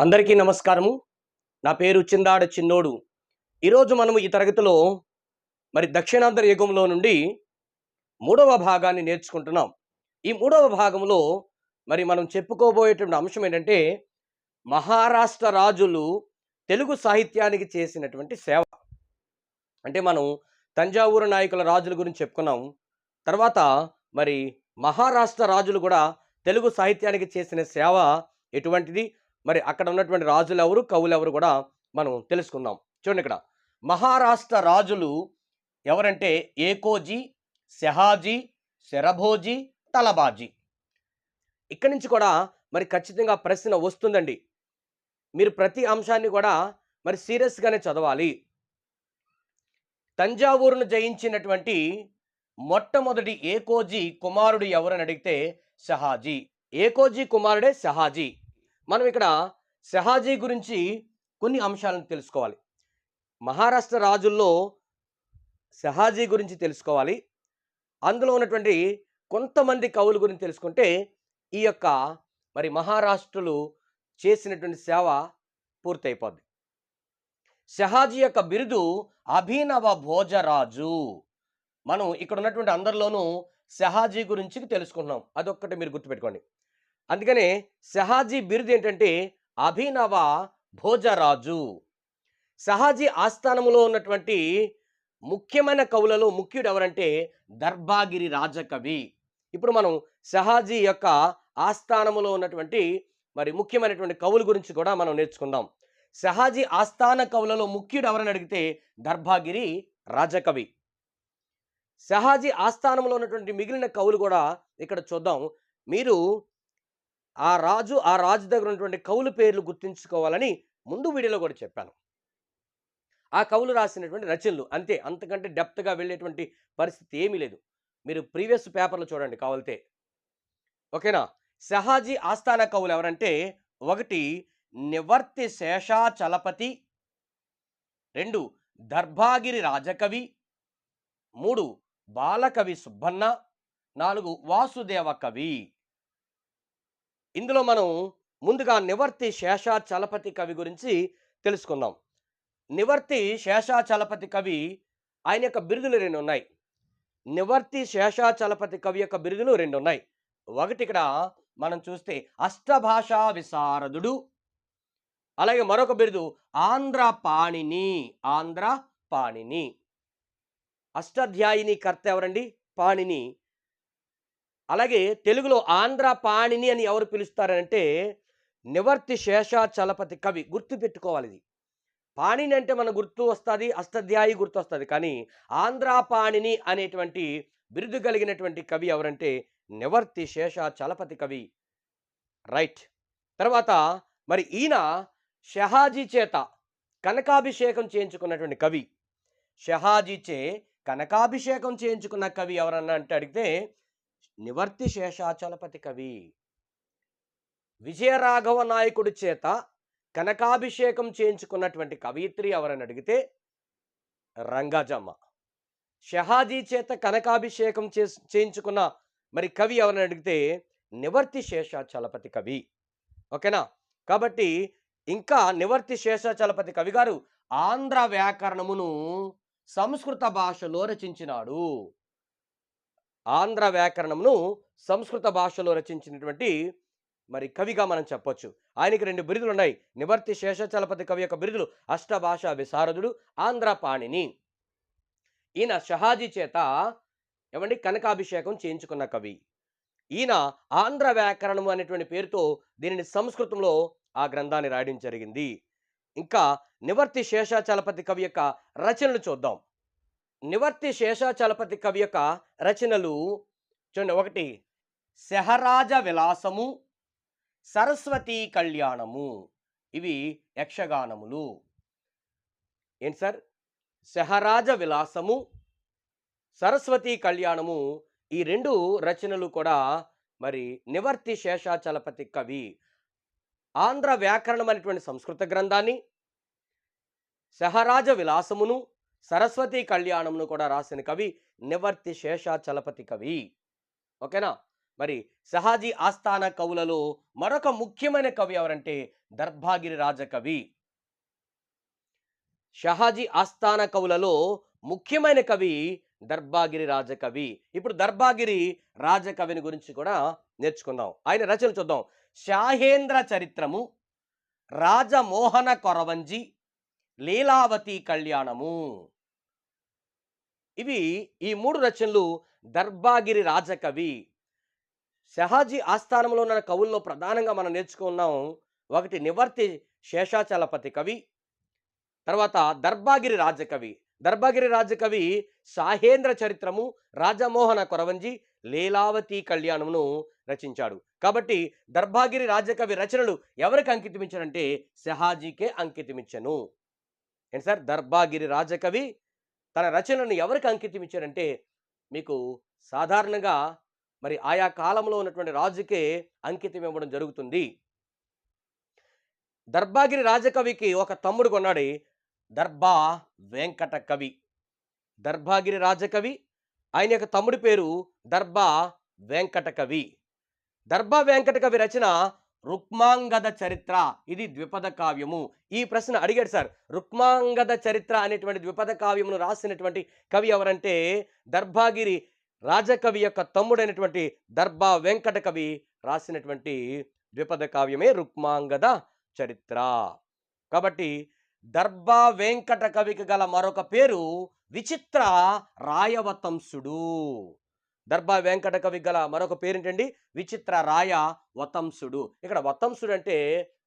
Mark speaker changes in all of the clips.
Speaker 1: అందరికీ నమస్కారము. నా పేరు చిందాడ చిన్నోడు. ఈరోజు మనము ఈ తరగతిలో మరి దక్షిణాంధ్ర యుగంలో నుండి మూడవ భాగాన్ని నేర్చుకుంటున్నాం. ఈ మూడవ భాగంలో మరి మనం చెప్పుకోబోయేటువంటి అంశం ఏంటంటే మహారాష్ట్ర రాజులు తెలుగు సాహిత్యానికి చేసినటువంటి సేవ. అంటే మనం తంజావూరు నాయకుల రాజుల గురించి చెప్పుకున్నాం. తర్వాత మరి మహారాష్ట్ర రాజులు కూడా తెలుగు సాహిత్యానికి చేసిన సేవ ఎటువంటిది? మరి అక్కడ ఉన్నటువంటి రాజులు ఎవరు కవులు ఎవరు కూడా మనం తెలుసుకుందాం. చూడండి ఇక్కడ. మహారాష్ట్ర రాజులు ఎవరంటే? ఏకోజీ శహాజీ శరభోజీ తలబాజీ. ఇక్కడి నుంచి కూడా మరి ఖచ్చితంగా ప్రశ్న వస్తుందండి. మీరు ప్రతి అంశాన్ని కూడా మరి సీరియస్గానే చదవాలి. తంజావూరును జయించినటువంటి మొట్టమొదటి ఏకోజీ కుమారుడు ఎవరని అడిగితే? షహాజీ ఏకోజీ కుమారుడే షహాజీ మనం ఇక్కడ షహాజీ గురించి కొన్ని అంశాలను తెలుసుకోవాలి. మహారాష్ట్ర రాజుల్లో షహాజీ గురించి తెలుసుకోవాలి. అందులో ఉన్నటువంటి కొంతమంది కవుల గురించి తెలుసుకుంటే ఈ యొక్క మరి మహారాష్ట్రులు చేసినటువంటి సేవ పూర్తయిపోద్ది. షహాజీ యొక్క బిరుదు అభినవ భోజరాజు. మనం ఇక్కడ ఉన్నటువంటి అందరిలోనూ షహాజీ గురించి తెలుసుకుంటున్నాం. అదొక్కటి మీరు గుర్తుపెట్టుకోండి. అందుకనే షహాజీ బిరుదు ఏంటంటే అభినవ భోజరాజు. షహాజీ ఆస్థానంలో ఉన్నటువంటి ముఖ్యమైన కవులలో ముఖ్యుడు ఎవరంటే దర్భాగిరి రాజకవి. ఇప్పుడు మనం షహాజీ యొక్క ఆస్థానములో ఉన్నటువంటి మరి ముఖ్యమైనటువంటి కవుల గురించి కూడా మనం నేర్చుకుందాం. షహాజీ ఆస్థాన కవులలో ముఖ్యుడు ఎవరని అడిగితే దర్భాగిరి రాజకవి. షహాజీ ఆస్థానంలో ఉన్నటువంటి మిగిలిన కవులు కూడా ఇక్కడ చూద్దాం. మీరు ఆ రాజు ఆ రాజు దగ్గర ఉన్నటువంటి కవుల పేర్లు గుర్తుంచుకోవాలని ముందు వీడియోలో కూడా చెప్పాను. ఆ కవులు రాసినటువంటి రచనలు అంతే. అంతకంటే డెప్త్గా వెళ్ళేటువంటి పరిస్థితి ఏమీ లేదు. మీరు ప్రీవియస్ పేపర్లు చూడండి కావాలితే. ఓకేనా? షహాజీ ఆస్థాన కవులు ఎవరంటే ఒకటి నివర్తి శేషాచలపతి రెండు దర్భాగిరి రాజకవి మూడు బాలకవి సుబ్బన్న నాలుగు వాసుదేవ కవి. ఇందులో మనం ముందుగా నివర్తి శేషాచలపతి కవి గురించి తెలుసుకుందాం. నివర్తి శేషాచలపతి కవి ఆయన యొక్క బిరుదులు రెండు ఉన్నాయి. నివర్తి శేషాచలపతి కవి యొక్క బిరుదులు రెండు ఉన్నాయి. ఒకటి ఇక్కడ మనం చూస్తే అష్టభాషా విశారదుడు. అలాగే మరొక బిరుదు ఆంధ్ర పాణిని ఆంధ్ర పాణిని. అష్టాధ్యాయిని కర్త ఎవరండి? పాణిని. అలాగే తెలుగులో ఆంధ్ర పాణిని అని ఎవరు పిలుస్తారంటే నివర్తి శేషాచలపతి కవి. గుర్తు పెట్టుకోవాలి ఇది. పాణిని అంటే మన గుర్తు వస్తుంది అష్టాధ్యాయి గుర్తు వస్తుంది కానీ ఆంధ్ర పాణిని అనేటువంటి బిరుదు కలిగినటువంటి కవి ఎవరంటే నివర్తి శేషాచలపతి కవి. రైట్. తర్వాత మరి ఈయన షహాజీ చేత కనకాభిషేకం చేయించుకున్నటువంటి కవి. షహాజీచే కనకాభిషేకం చేయించుకున్న కవి ఎవరన్నా అంటే అడిగితే నివర్తి శేషాచలపతి కవి. విజయరాఘవ నాయకుడి చేత కనకాభిషేకం చేయించుకున్నటువంటి కవయిత్రి ఎవరని అడిగితే రంగాజమ్మ. షహాజీ చేత కనకాభిషేకం చే చేయించుకున్న మరి కవి ఎవరని అడిగితే నివర్తి శేషాచలపతి కవి. ఓకేనా? కాబట్టి ఇంకా నివర్తి శేషాచలపతి కవి గారు ఆంధ్ర వ్యాకరణమును సంస్కృత భాషలో రచించినాడు. ఆంధ్ర వ్యాకరణమును సంస్కృత భాషలో రచించినటువంటి మరి కవిగా మనం చెప్పొచ్చు. ఆయనకి రెండు బిరుదులు ఉన్నాయి నివర్తి శేషచలపతి కవి యొక్క బిరుదులు అష్టభాష విశారదుడు ఆంధ్ర పాణిని. ఈయన షహాజీ చేత ఏమండి? కనకాభిషేకం చేయించుకున్న కవి. ఈయన ఆంధ్ర వ్యాకరణము అనేటువంటి పేరుతో దీనిని సంస్కృతంలో ఆ గ్రంథాన్ని రాయడం జరిగింది. ఇంకా నివర్తి శేషాచలపతి కవి యొక్క రచనలు చూద్దాం. నివర్తి శేషాచలపతి కవి యొక్క రచనలు చూడండి. ఒకటి శహరాజ విలాసము సరస్వతీ కళ్యాణము. ఇవి యక్షగానములు. ఏంటి సార్? శహరాజ విలాసము సరస్వతీ కళ్యాణము ఈ రెండు రచనలు కూడా మరి నివర్తి శేషాచలపతి కవి ఆంధ్ర వ్యాకరణం అనేటువంటి సంస్కృత గ్రంథాన్ని సహరాజ విలాసమును సరస్వతి కళ్యాణమును కూడా రాసిన కవి నివర్తి శేషాచలపతి కవి. ఓకేనా? మరి సహాజీ ఆస్థాన కవులలో మరొక ముఖ్యమైన కవి ఎవరంటే దర్భాగిరి రాజకవి. షహాజీ ఆస్థాన కవులలో ముఖ్యమైన కవి దర్భాగిరి రాజకవి. ఇప్పుడు దర్భాగిరి రాజకవిని గురించి కూడా నేర్చుకుందాం. ఆయన రచనలు చూద్దాం. షాహేంద్ర చరిత్రము రాజమోహన కొరవంజి లీలావతి కళ్యాణము. ఇవి ఈ మూడు రచనలు దర్భాగిరి రాజకవి షహాజీ ఆస్థానంలో ఉన్న కవుల్లో ప్రధానంగా మనం నేర్చుకున్నాం. ఒకటి నివర్తి శేషాచలపతి కవి తర్వాత దర్భాగిరి రాజకవి. దర్భాగిరి రాజకవి సాహేంద్ర చరిత్రము రాజమోహన కొరవంజి లీలావతి కళ్యాణమును రచించాడు. కాబట్టి దర్భాగిరి రాజకవి రచనలు ఎవరికి అంకితమిచ్చాడంటే షహాజీకే అంకితమిచ్చను. ఏంటి సార్ దర్భాగిరి రాజకవి తన రచనలను ఎవరికి అంకితం ఇచ్చారంటే మీకు సాధారణంగా మరి ఆయా కాలంలో ఉన్నటువంటి రాజుకే అంకితం ఇవ్వడం జరుగుతుంది. దర్భాగిరి రాజకవికి ఒక తమ్ముడు కొన్నాడు దర్భా వెంకట కవి. దర్భాగిరి రాజకవి ఆయన యొక్క తమ్ముడి పేరు దర్భా వెంకట కవి. దర్భా వెంకట కవి రచన రుక్మాంగద చరిత్ర. ఇది ద్విపద కావ్యము. ఈ ప్రశ్న అడిగాడు సార్. రుక్మాంగద చరిత్ర అనేటువంటి ద్విపద కావ్యమును రాసినటువంటి కవి ఎవరంటే దర్భాగిరి రాజకవి యొక్క తమ్ముడైనటువంటి దర్భా వెంకట కవి రాసినటువంటి ద్విపద కావ్యమే రుక్మాంగద చరిత్ర. కాబట్టి దర్భా వెంకట కవికి గల మరొక పేరు విచిత్ర రాయవతంసుడు దర్భా వెంకట కవి గల మరొక పేరేంటండి? విచిత్ర రాయ వతంసుడు. ఇక్కడ వతంసుడు అంటే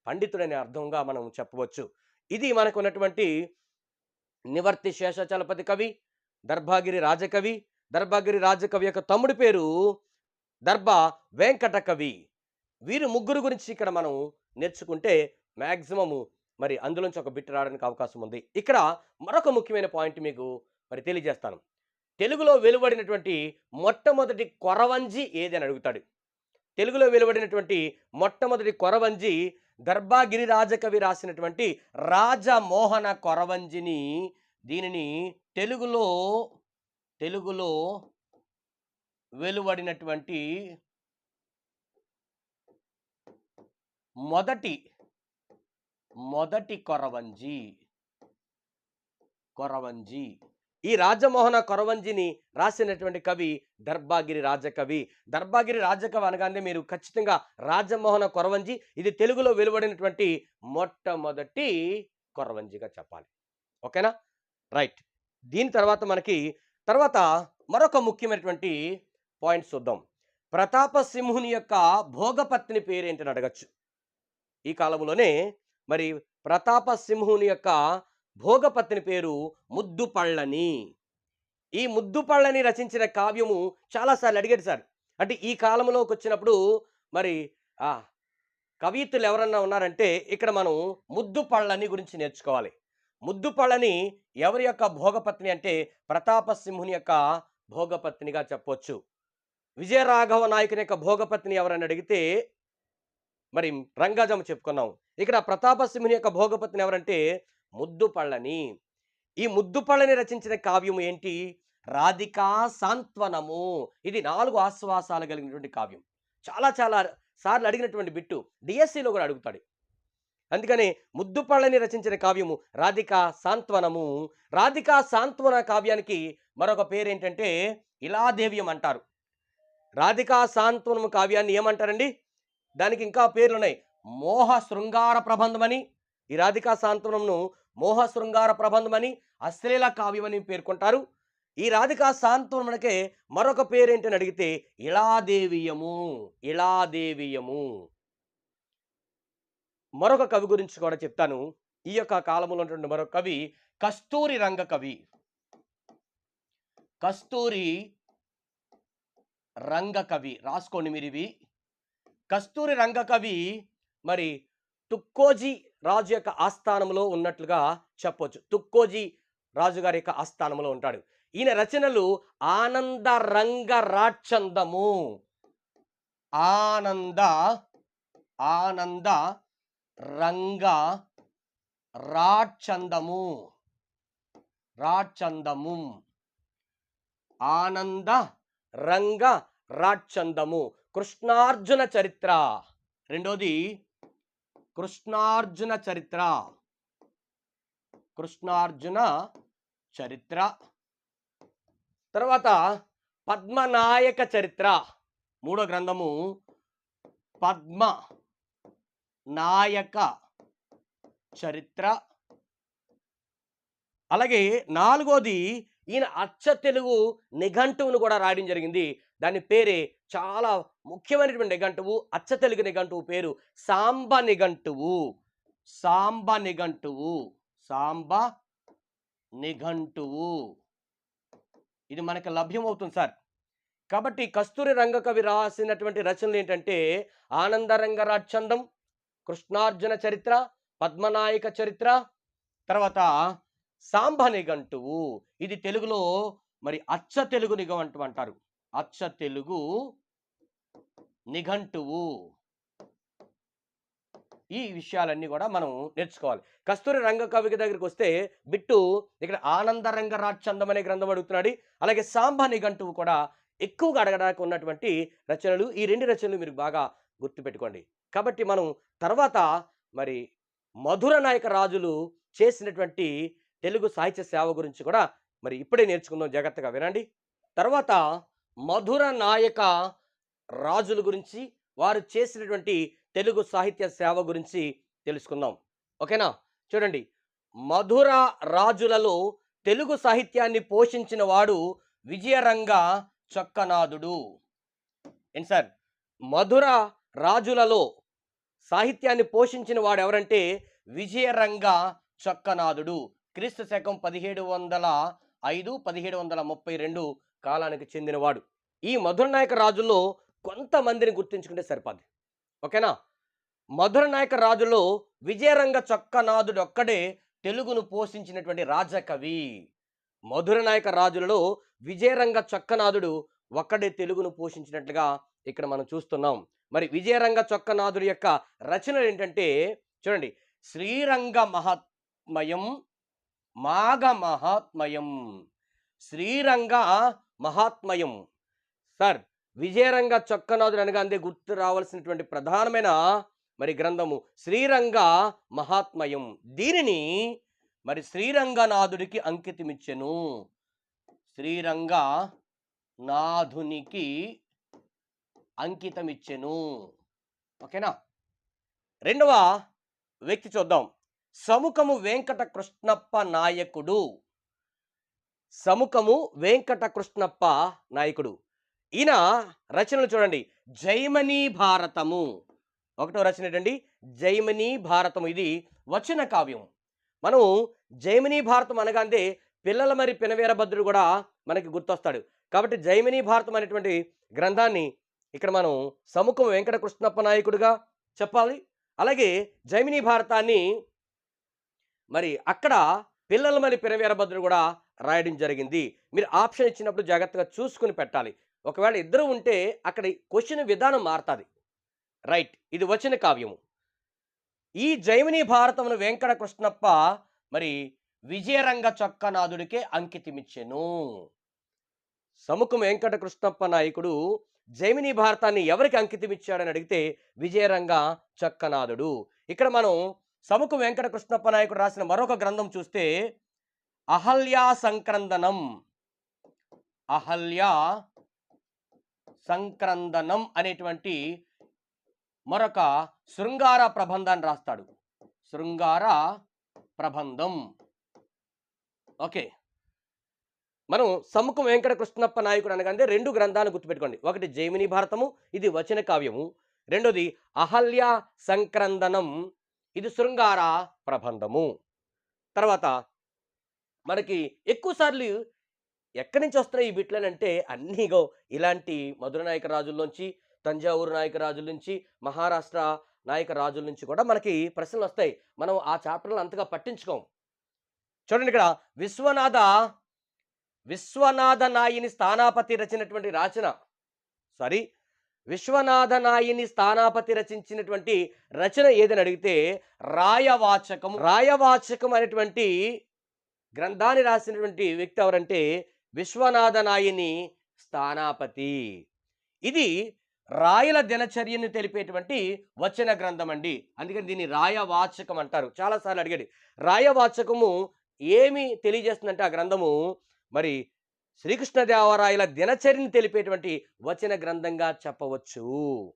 Speaker 1: పండితుడనే అర్థంగా మనం చెప్పవచ్చు. ఇది మనకు ఉన్నటువంటి నివర్తి శేషచలపతి కవి దర్భాగిరి రాజకవి. దర్భాగిరి రాజకవి యొక్క తమ్ముడి పేరు దర్భా వెంకట కవి. వీరు ముగ్గురు గురించి ఇక్కడ మనం నేర్చుకుంటే మ్యాక్సిమము మరి అందులోంచి ఒక బిట్ రావడానికి అవకాశం ఉంది. ఇక్కడ మరొక ముఖ్యమైన పాయింట్ మీకు మరి తెలియజేస్తాను. తెలుగులో వెలువడినటువంటి మొట్టమొదటి కొరవంజి ఏది అని అడుగుతాడు. తెలుగులో వెలువడినటువంటి మొట్టమొదటి కొరవంజి దర్భాగిరి రాజకవి రాసినటువంటి రాజమోహన కొరవంజిని దీనిని తెలుగులో తెలుగులో వెలువడినటువంటి మొదటి మొదటి కొరవంజి కొరవంజి. ఈ రాజమోహన కొరవంజిని రాసినటువంటి కవి దర్భాగిరి రాజకవి. దర్భాగిరి రాజకవి అనగానే మీరు ఖచ్చితంగా రాజమోహన కొరవంజి ఇది తెలుగులో వెలువడినటువంటి మొట్టమొదటి కొరవంజిగా చెప్పాలి. ఓకేనా? రైట్. దీని తర్వాత మనకి తర్వాత మరొక ముఖ్యమైనటువంటి పాయింట్స్ చూద్దాం. ప్రతాప సింహుని యొక్క భోగపత్ని పేరేంటని అడగచ్చు. ఈ కాలంలోనే మరి ప్రతాప సింహుని యొక్క భోగపత్ని పేరు ముద్దుపళ్ళని ఈ ముద్దుపళ్ళని రచించిన కావ్యము చాలాసార్లు అడిగాడు సార్. అంటే ఈ కాలంలోకి వచ్చినప్పుడు మరి ఆ కవిత్తులు ఎవరన్నా ఉన్నారంటే ఇక్కడ మనం ముద్దుపళ్ళని గురించి నేర్చుకోవాలి. ముద్దుపళ్ళని ఎవరి యొక్క భోగపత్ని అంటే ప్రతాపసింహుని యొక్క భోగపత్నిగా చెప్పొచ్చు. విజయరాఘవ నాయకుని యొక్క భోగపత్ని ఎవరని అడిగితే మరి రంగాజమ్మ చెప్పుకున్నాం. ఇక్కడ ప్రతాపసింహుని యొక్క భోగపత్ని ఎవరంటే ముద్దుపళ్ళని ఈ ముద్దుపళ్ళని రచించిన కావ్యం ఏంటి? రాధికా సాంత్వనము. ఇది నాలుగు ఆశ్వాసాలు కలిగినటువంటి కావ్యం. చాలా చాలా సార్లు అడిగినటువంటి బిట్టు. డిఎస్సిలో కూడా అడుగుతాడు. అందుకని ముద్దుపళ్ళని రచించిన కావ్యము రాధికా సాంత్వనము. రాధికా సాంత్వన కావ్యానికి మరొక పేరేంటంటే ఇలాదేవ్యం అంటారు. రాధికా సాంత్వనము కావ్యాన్ని ఏమంటారండి? దానికి ఇంకా పేర్లు ఉన్నాయి మోహ శృంగార ప్రబంధమని ఈ రాధికా సాంత్వనంను మోహ శృంగార ప్రబంధమని అశ్లీల కావ్యమని పేర్కొంటారు. ఈ రాధికా సాంత్వనమునకే మరొక పేరేంటని అడిగితే ఇళాదేవీయము ఇళాదేవీయము. మరొక కవి గురించి కూడా చెప్తాను. ఈ యొక్క కాలంలో ఉన్నటువంటి మరొక కవి కస్తూరి రంగ కవి. కస్తూరి రంగ కవి. రాసుకోండి మీరు ఇవి కస్తూరి రంగ కవి మరి తుక్కోజీ రాజు యొక్క ఆస్థానంలో ఉన్నట్లుగా చెప్పొచ్చు. తుక్కోజీ రాజుగారి యొక్క ఆస్థానంలో ఉంటాడు. ఈయన రచనలు ఆనంద రంగ రాచందము. ఆనంద ఆనంద రంగ రాచందము. రాచందము. ఆనంద రంగ రాచందము. కృష్ణార్జున చరిత్ర. రెండోది కృష్ణార్జున చరిత్ర. కృష్ణార్జున చరిత్ర. తర్వాత పద్మనాయక చరిత్ర. మూడో గ్రంథము పద్మ నాయక చరిత్ర. అలాగే నాలుగోది ఈయన అచ్చ తెలుగు నిఘంటువును కూడా రాయడం జరిగింది. దాని పేరే చాలా ముఖ్యమైనటువంటి నిఘంటువు అచ్చ తెలుగు నిఘంటువు పేరు సాంబ నిఘంటువు. సాంబ నిఘంటువు సాంబ నిఘంటువు. ఇది మనకు లభ్యమవుతుంది సార్. కాబట్టి కస్తూరి రంగకవి రాసినటువంటి రచనలు ఏంటంటే ఆనందరంగ రాజ్చందం కృష్ణార్జున చరిత్ర పద్మనాయక చరిత్ర తర్వాత సాంబ నిఘంటువు. ఇది తెలుగులో మరి అచ్చ తెలుగు నిఘంటు అంటారు. అచ్చ తెలుగు నిఘంటువు. ఈ విషయాలన్నీ కూడా మనం నేర్చుకోవాలి. కస్తూరి రంగకవి దగ్గరికి వస్తే బిట్టు ఇక్కడ ఆనందరంగ రాజ్చందం అనే గ్రంథం అడుగుతున్నాడు. అలాగే సాంబ నిఘంటువు కూడా ఎక్కువగా అడగడానికి ఉన్నటువంటి రచనలు. ఈ రెండు రచనలు మీరు బాగా గుర్తుపెట్టుకోండి. కాబట్టి మనం తర్వాత మరి మధుర నాయక రాజులు చేసినటువంటి తెలుగు సాహిత్య సేవ గురించి కూడా మరి ఇప్పుడే నేర్చుకుందాం. జాగ్రత్తగా వినండి. తర్వాత మధుర నాయక రాజుల గురించి వారు చేసినటువంటి తెలుగు సాహిత్య సేవ గురించి తెలుసుకుందాం. ఓకేనా? చూడండి. మధుర రాజులలో తెలుగు సాహిత్యాన్ని పోషించిన వాడు విజయరంగ చొక్కనాథుడు. ఏంటి సార్? మధుర రాజులలో సాహిత్యాన్ని పోషించిన వాడు ఎవరంటే విజయరంగ చొక్కనాథుడు. క్రీస్తు శకం పదిహేడు వందల ఐదు పదిహేడు వందల ముప్పై రెండు కాలానికి చెందినవాడు. ఈ మధుర నాయక రాజుల్లో కొంతమందిని గుర్తుంచుకుంటే సరిపోద్ది. ఓకేనా? మధుర నాయక రాజులో విజయరంగ చొక్కనాథుడు ఒక్కడే తెలుగును పోషించినటువంటి రాజకవి. మధుర నాయక రాజులలో విజయరంగ చొక్కనాథుడు ఒక్కడే తెలుగును పోషించినట్లుగా ఇక్కడ మనం చూస్తున్నాం. మరి విజయరంగ చొక్కనాథుడి యొక్క రచనలు ఏంటంటే చూడండి శ్రీరంగ మహాత్మయం మాఘ మహాత్మయం. శ్రీరంగ మహాత్మయం. సార్ విజయరంగ చొక్కనాథుడు అనగా అందే గుర్తు రావాల్సినటువంటి ప్రధానమైన మరి గ్రంథము శ్రీరంగ మహాత్మయం. దీనిని మరి శ్రీరంగనాథుడికి అంకితమిచ్చెను. శ్రీరంగ నాథునికి అంకితమిచ్చెను. ఓకేనా? రెండవ వ్యక్తి చూద్దాం. సముఖము వెంకట కృష్ణప్ప నాయకుడు. సముఖము వెంకటకృష్ణప్ప నాయకుడు. ఈయన రచనలు చూడండి. జైమనీ భారతము. ఒకటో రచన ఏంటండి? జైమనీ భారతము. ఇది వచన కావ్యం. మనం జైమినీ భారతం అనగానే పిల్లల మరి పినవీరభద్రుడు కూడా మనకి గుర్తొస్తాడు. కాబట్టి జైమినీ భారతం అనేటువంటి గ్రంథాన్ని ఇక్కడ మనం సముఖం వెంకటకృష్ణప్ప నాయకుడుగా నాయకుడిగా చెప్పాలి. అలాగే జైమినీ భారతాన్ని మరి అక్కడ పిల్లల మరి పినవీరభద్రుడు కూడా రాయడం జరిగింది. మీరు ఆప్షన్ ఇచ్చినప్పుడు జాగ్రత్తగా చూసుకుని పెట్టాలి. ఒకవేళ ఇద్దరు ఉంటే అక్కడ క్వశ్చన్ విధానం మారుతుంది. రైట్ ఇది వచ్చిన కావ్యము. ఈ జైమిని భారతమును వెంకట కృష్ణప్ప మరి విజయరంగ చొక్కనాథుడికే అంకితమిచ్చెను. సముఖం వెంకట కృష్ణప్ప నాయకుడు జైమిని భారతాన్ని ఎవరికి అంకితమిచ్చాడని అడిగితే విజయరంగ చక్కనాథుడు. ఇక్కడ మనం సముఖం వెంకట కృష్ణప్ప నాయకుడు రాసిన మరొక గ్రంథం చూస్తే అహల్యా సంక్రందనం. అహల్యా సంక్రందనం అనేటువంటి మరొక శృంగార ప్రబంధాన్ని రాస్తాడు. శృంగార ప్రబంధం. ఓకే. మనం సముఖం వెంకట కృష్ణప్ప నాయకుడు అనగానే రెండు గ్రంథాలు గుర్తుపెట్టుకోండి. ఒకటి జైమిని భారతము ఇది వచన కావ్యము. రెండోది అహల్య సంక్రందనం ఇది శృంగార ప్రబంధము. తర్వాత మనకి ఎక్కువసార్లు ఎక్కడి నుంచి వస్తున్నాయి ఈ బిట్లనంటే అన్నీగో ఇలాంటి మధుర నాయక రాజుల్లోంచి తంజావూరు నాయక రాజుల నుంచి మహారాష్ట్ర నాయక రాజుల నుంచి కూడా మనకి ప్రశ్నలు వస్తాయి. మనం ఆ చాప్టర్లు అంతగా పట్టించుకోం చూడండి ఇక్కడ విశ్వనాథ విశ్వనాథ నాయిని స్థానాపతి రచినటువంటి రచన సారీ విశ్వనాథ నాయిని స్థానాపతి రచించినటువంటి రచన ఏదని అడిగితే రాయవాచకం రాయవాచకం అనేటువంటి గ్రంథాన్ని రాసినటువంటి వ్యక్తి ఎవరంటే విశ్వనాథ నాయిని స్థానాపతి. ఇది రాయల దినచర్యను తెలిపేటువంటి వచన గ్రంథం అండి అందుకని దీన్ని రాయవాచకం అంటారు. చాలాసార్లు అడిగాడు. రాయవాచకము ఏమి తెలియజేస్తుందంటే ఆ గ్రంథము మరి శ్రీకృష్ణదేవరాయల దినచర్యను తెలిపేటువంటి వచన గ్రంథంగా చెప్పవచ్చు.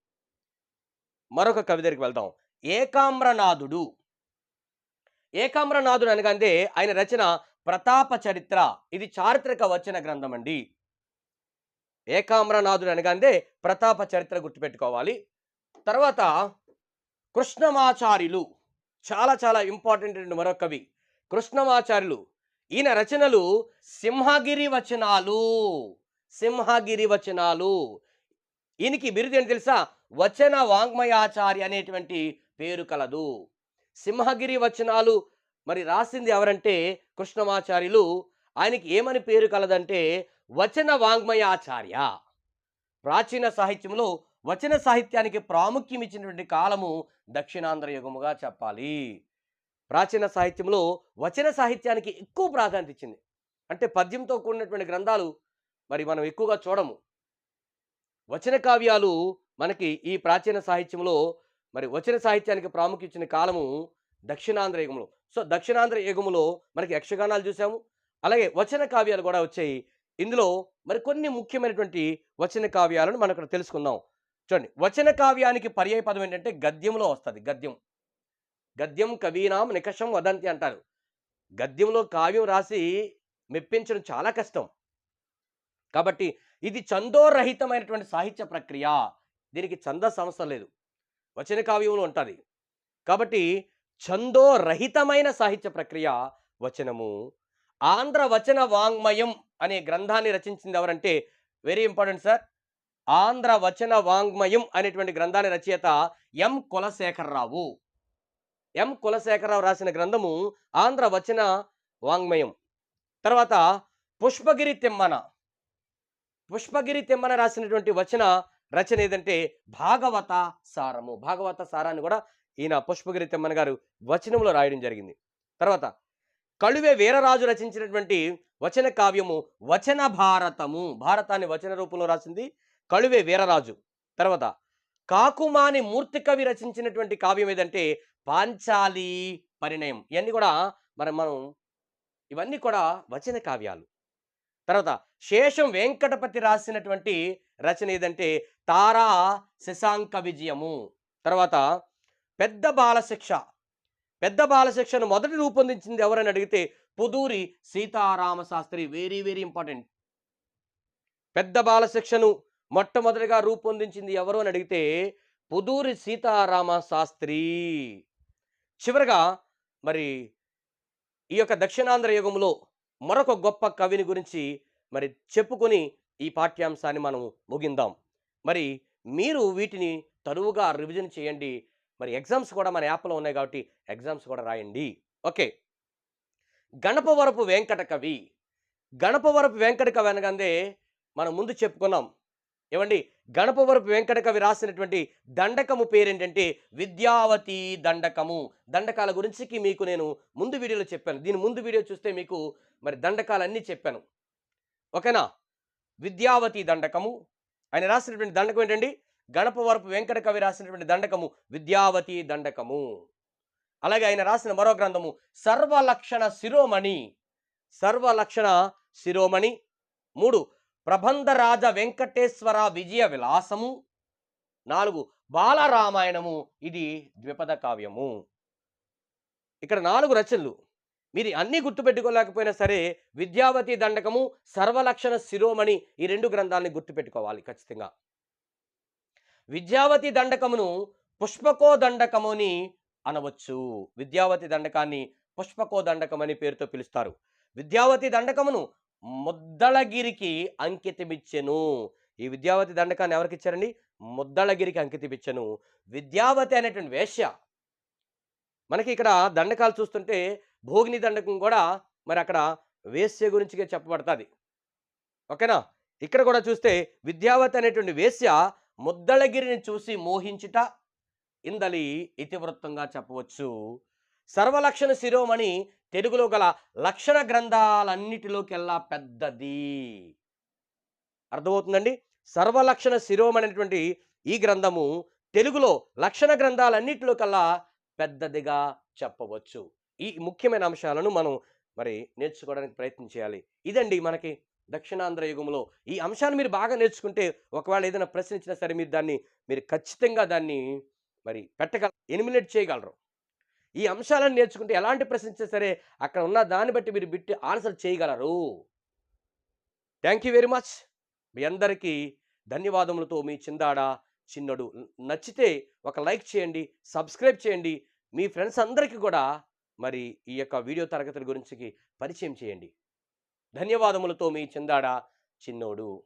Speaker 1: మరొక కవి దగ్గరికి వెళ్దాం. ఏకామ్రనాథుడు ఏకామ్రనాథుడు అనగానే ఆయన రచన ప్రతాప చరిత్ర. ఇది చారిత్రక వచన గ్రంథం అండి. ఏకామ్రనాథుడు అనగానే ప్రతాప చరిత్ర గుర్తుపెట్టుకోవాలి. తర్వాత కృష్ణమాచార్యులు. చాలా చాలా ఇంపార్టెంట్ అండి మరొక కవి కృష్ణమాచార్యులు. ఈయన రచనలు సింహగిరి వచనాలు. సింహగిరి వచనాలు. ఈయనకి బిరుదు ఏంటి తెలుసా? వచన వాంగ్మయాచారి అనేటువంటి పేరు కలదు. సింహగిరి వచనాలు మరి రాసింది ఎవరంటే కృష్ణమాచార్యులు. ఆయనకి ఏమని పేరు కలదంటే వచన వాంగ్మయాచార్య. ప్రాచీన సాహిత్యంలో వచన సాహిత్యానికి ప్రాముఖ్యం ఇచ్చినటువంటి కాలము దక్షిణాంధ్ర యుగముగా చెప్పాలి. ప్రాచీన సాహిత్యంలో వచన సాహిత్యానికి ఎక్కువ ప్రాధాన్యత ఇచ్చింది. అంటే పద్యంతో కూడినటువంటి గ్రంథాలు మరి మనం ఎక్కువగా చూడము. వచన కావ్యాలు మనకి ఈ ప్రాచీన సాహిత్యంలో మరి వచన సాహిత్యానికి ప్రాముఖ్యం ఇచ్చిన కాలము దక్షిణాంధ్ర యుగంలో సో దక్షిణాంధ్ర యుగములో మనకి యక్షగానాలు చూసాము. అలాగే వచన కావ్యాలు కూడా వచ్చాయి. ఇందులో మరి కొన్ని ముఖ్యమైనటువంటి వచన కావ్యాలను మనం ఇక్కడ తెలుసుకుందాం. చూడండి. వచన కావ్యానికి పర్యాయ పదం ఏంటంటే గద్యంలో వస్తుంది. గద్యం. గద్యం కవీనాం నికషం వదంతి అంటారు. గద్యంలో కావ్యం రాసి మెప్పించడం చాలా కష్టం. కాబట్టి ఇది చందోరహితమైనటువంటి సాహిత్య ప్రక్రియ. దీనికి చంద సంస్థ లేదు. వచన కావ్యంలో ఉంటుంది. కాబట్టి ఛందోరహితమైన సాహిత్య ప్రక్రియ వచనము. ఆంధ్ర వచన వాంగ్మయం అనే గ్రంథాన్ని రచించింది ఎవరంటే వెరీ ఇంపార్టెంట్ సార్ ఆంధ్ర వచన వాంగ్మయం అనేటువంటి గ్రంథాన్ని రచయిత ఎం. కులశేఖరరావు. ఎం. కులశేఖరరావు రాసిన గ్రంథము ఆంధ్ర వచన వాంగ్మయం. తర్వాత పుష్పగిరి తిమ్మన. పుష్పగిరి తిమ్మన రాసినటువంటి వచన రచన ఏదంటే భాగవత సారము. భాగవత సారాన్ని కూడా ఈయన పుష్పగిరి తిమ్మన గారు వచనంలో రాయడం జరిగింది. తర్వాత కళువే వీరరాజు రచించినటువంటి వచన కావ్యము వచన భారతము. భారతాన్ని వచన రూపంలో రాసింది కళువే వీరరాజు. తర్వాత కాకుమాని మూర్తికవి రచించినటువంటి కావ్యం ఏదంటే పాంచాలి పరిణయం. ఇవన్నీ కూడా మరి మనం ఇవన్నీ కూడా వచన కావ్యాలు. తర్వాత శేషం వెంకటపతి రాసినటువంటి రచన ఏదంటే తారా శశాంక విజయము. తర్వాత పెద్ద బాలశిక్ష. పెద్ద బాలశిక్షను మొదటి రూపొందించింది ఎవరని అడిగితే Puduri Sitarama Sastri. Very very important పెద్ద బాలశిక్షను మొట్టమొదటిగా రూపొందించింది ఎవరు అని అడిగితే పుదూరి సీతారామ శాస్త్రి. చివరగా మరి ఈ యొక్క దక్షిణాంధ్ర యుగంలో మరొక గొప్ప కవిని గురించి మరి చెప్పుకొని ఈ పాఠ్యాంశాన్ని మనం ముగిందాం. మరి మీరు వీటిని తరువుగా రివిజన్ చేయండి. మరి ఎగ్జామ్స్ కూడా మన యాప్లో ఉన్నాయి కాబట్టి ఎగ్జామ్స్ కూడా రాయండి. ఓకే. గణపవరపు వెంకట కవి. గణపవరపు వెంకట కవి అనగానే మనం ముందు చెప్పుకున్నాం. ఏమండి? గణపవరపు వెంకట కవి రాసినటువంటి దండకము పేరేంటంటే విద్యావతి దండకము. దండకాల గురించి మీకు నేను ముందు వీడియోలో చెప్పాను. దీని ముందు వీడియో చూస్తే మీకు మరి దండకాలన్నీ చెప్పాను. ఓకేనా? విద్యావతి దండకము ఆయన రాసినటువంటి దండకం ఏంటండి? గణపవరపు వెంకట కవి రాసినటువంటి దండకము విద్యావతి దండకము. అలాగే ఆయన రాసిన మరో గ్రంథము సర్వలక్షణ శిరోమణి. సర్వలక్షణ శిరోమణి. మూడు ప్రబంధరాజ వెంకటేశ్వర విజయ విలాసము. నాలుగు బాలరామాయణము. ఇది ద్విపద కావ్యము. ఇక్కడ నాలుగు రచనలు. మీరు అన్నీ గుర్తుపెట్టుకోలేకపోయినా సరే విద్యావతి దండకము సర్వలక్షణ శిరోమణి ఈ రెండు గ్రంథాలని గుర్తుపెట్టుకోవాలి ఖచ్చితంగా. విద్యావతి దండకమును పుష్పకో దండకముని అనవచ్చు. విద్యావతి దండకాన్ని పుష్పకో దండకం అని పేరుతో పిలుస్తారు. విద్యావతి దండకమును ముద్దళగిరికి అంకితమిచ్చెను. ఈ విద్యావతి దండకాన్ని ఎవరికి ఇచ్చారండి? ముద్దళగిరికి అంకితమిచ్చెను. విద్యావతి అనేటువంటి వేష్య మనకి ఇక్కడ దండకాలు చూస్తుంటే భోగిని దండకం కూడా మరి అక్కడ వేశ్య గురించి చెప్పబడుతుంది. ఓకేనా? ఇక్కడ కూడా చూస్తే విద్యావతి అనేటువంటి వేశ్య ముద్దళగిరిని చూసి మోహించుట ఇందలి ఇతివృత్తంగా చెప్పవచ్చు. సర్వలక్షణ శిరోమణి తెలుగులో గల లక్షణ గ్రంథాలన్నిటిలోకెల్లా పెద్దది. అర్థమవుతుందండి? సర్వలక్షణ శిరోమణి అనేటువంటి ఈ గ్రంథము తెలుగులో లక్షణ గ్రంథాలన్నిటిలో కల్లా పెద్దదిగా చెప్పవచ్చు. ఈ ముఖ్యమైన అంశాలను మనం మరి నేర్చుకోవడానికి ప్రయత్నం చేయాలి. ఇదండి మనకి దక్షిణాంధ్ర యుగంలో ఈ అంశాన్ని మీరు బాగా నేర్చుకుంటే ఒకవేళ ఏదైనా ప్రశ్నించినా సరే మీరు దాన్ని మీరు ఖచ్చితంగా దాన్ని మరి పెట్టగల ఎలిమినేట్ చేయగలరు. ఈ అంశాలను నేర్చుకుంటే ఎలాంటి ప్రశ్నించినా సరే అక్కడ ఉన్న దాన్ని బట్టి మీరు బిట్టి ఆన్సర్ చేయగలరు. Thank you very much. మీ అందరికీ ధన్యవాదములతో మీ చిందాడ చిన్నడు. నచ్చితే ఒక లైక్ చేయండి సబ్స్క్రైబ్ చేయండి. మీ ఫ్రెండ్స్ అందరికీ కూడా మరి ఈ యొక్క వీడియో తరగతుల గురించి పరిచయం చేయండి. ధన్యవాదములతో మీ చిందాడ చిన్నోడు.